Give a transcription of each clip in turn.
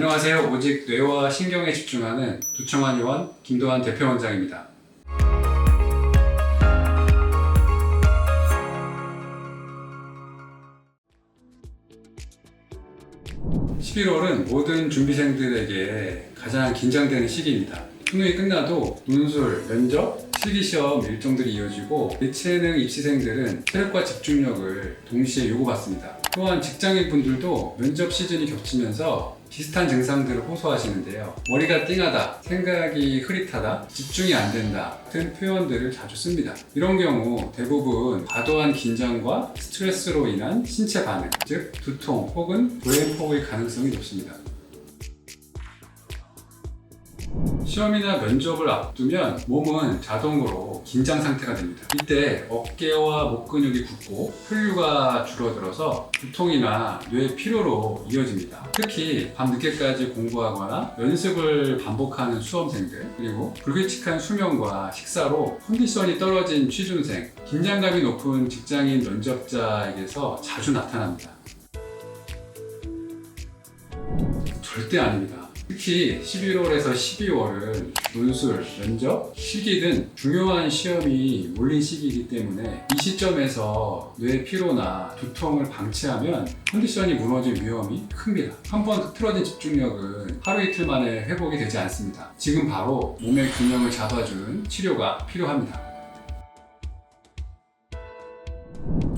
안녕하세요. 오직 뇌와 신경에 집중하는 두청한 의원 김도환 대표원장입니다. 11월은 모든 준비생들에게 가장 긴장되는 시기입니다. 수능이 끝나도 논술, 면접, 실기시험 일정들이 이어지고 예체능 입시생들은 체력과 집중력을 동시에 요구받습니다. 또한 직장인 분들도 면접 시즌이 겹치면서 비슷한 증상들을 호소하시는데요. 머리가 띵하다, 생각이 흐릿하다, 집중이 안 된다 같은 표현들을 자주 씁니다. 이런 경우 대부분 과도한 긴장과 스트레스로 인한 신체 반응, 즉 두통 혹은 포그의 가능성이 높습니다. 시험이나 면접을 앞두면 몸은 자동으로 긴장 상태가 됩니다. 이때 어깨와 목 근육이 굳고 혈류가 줄어들어서 두통이나 뇌 피로로 이어집니다. 특히 밤 늦게까지 공부하거나 연습을 반복하는 수험생들 그리고 불규칙한 수면과 식사로 컨디션이 떨어진 취준생, 긴장감이 높은 직장인 면접자에게서 자주 나타납니다. 절대 아닙니다. 특히 11월에서 12월은 논술, 면접, 실기 등 중요한 시험이 몰린 시기이기 때문에 이 시점에서 뇌 피로나 두통을 방치하면 컨디션이 무너질 위험이 큽니다. 한번 흐트러진 집중력은 하루 이틀 만에 회복이 되지 않습니다. 지금 바로 몸의 균형을 잡아주는 치료가 필요합니다.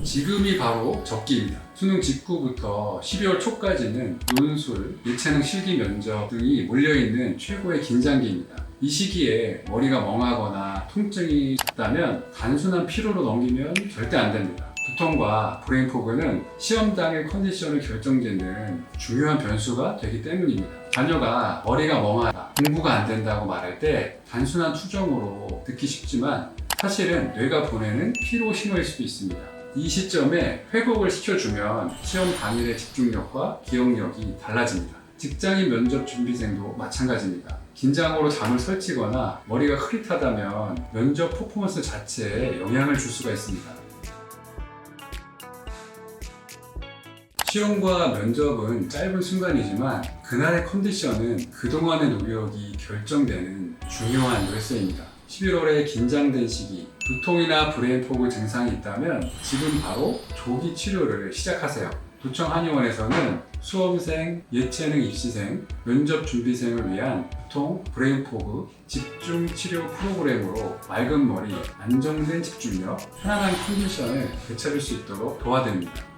지금이 바로 적기입니다. 수능 직후부터 12월 초까지는 논술, 예체능 실기 면접 등이 몰려있는 최고의 긴장기입니다. 이 시기에 머리가 멍하거나 통증이 있다면 단순한 피로로 넘기면 절대 안 됩니다. 두통과 브레인 포그는 시험 당일 컨디션을 결정짓는 중요한 변수가 되기 때문입니다. 자녀가 머리가 멍하다, 공부가 안 된다고 말할 때 단순한 투정으로 듣기 쉽지만 사실은 뇌가 보내는 피로 신호일 수도 있습니다. 이 시점에 회복을 시켜주면 시험 당일의 집중력과 기억력이 달라집니다. 직장인 면접 준비생도 마찬가지입니다. 긴장으로 잠을 설치거나 머리가 흐릿하다면 면접 퍼포먼스 자체에 영향을 줄 수가 있습니다. 시험과 면접은 짧은 순간이지만 그날의 컨디션은 그동안의 노력이 결정되는 중요한 열쇠입니다. 11월에 긴장된 시기, 두통이나 브레인 포그 증상이 있다면 지금 바로 조기 치료를 시작하세요. 도청 한의원에서는 수험생, 예체능 입시생, 면접 준비생을 위한 두통, 브레인 포그, 집중 치료 프로그램으로 맑은 머리, 안정된 집중력, 편안한 컨디션을 되찾을 수 있도록 도와드립니다.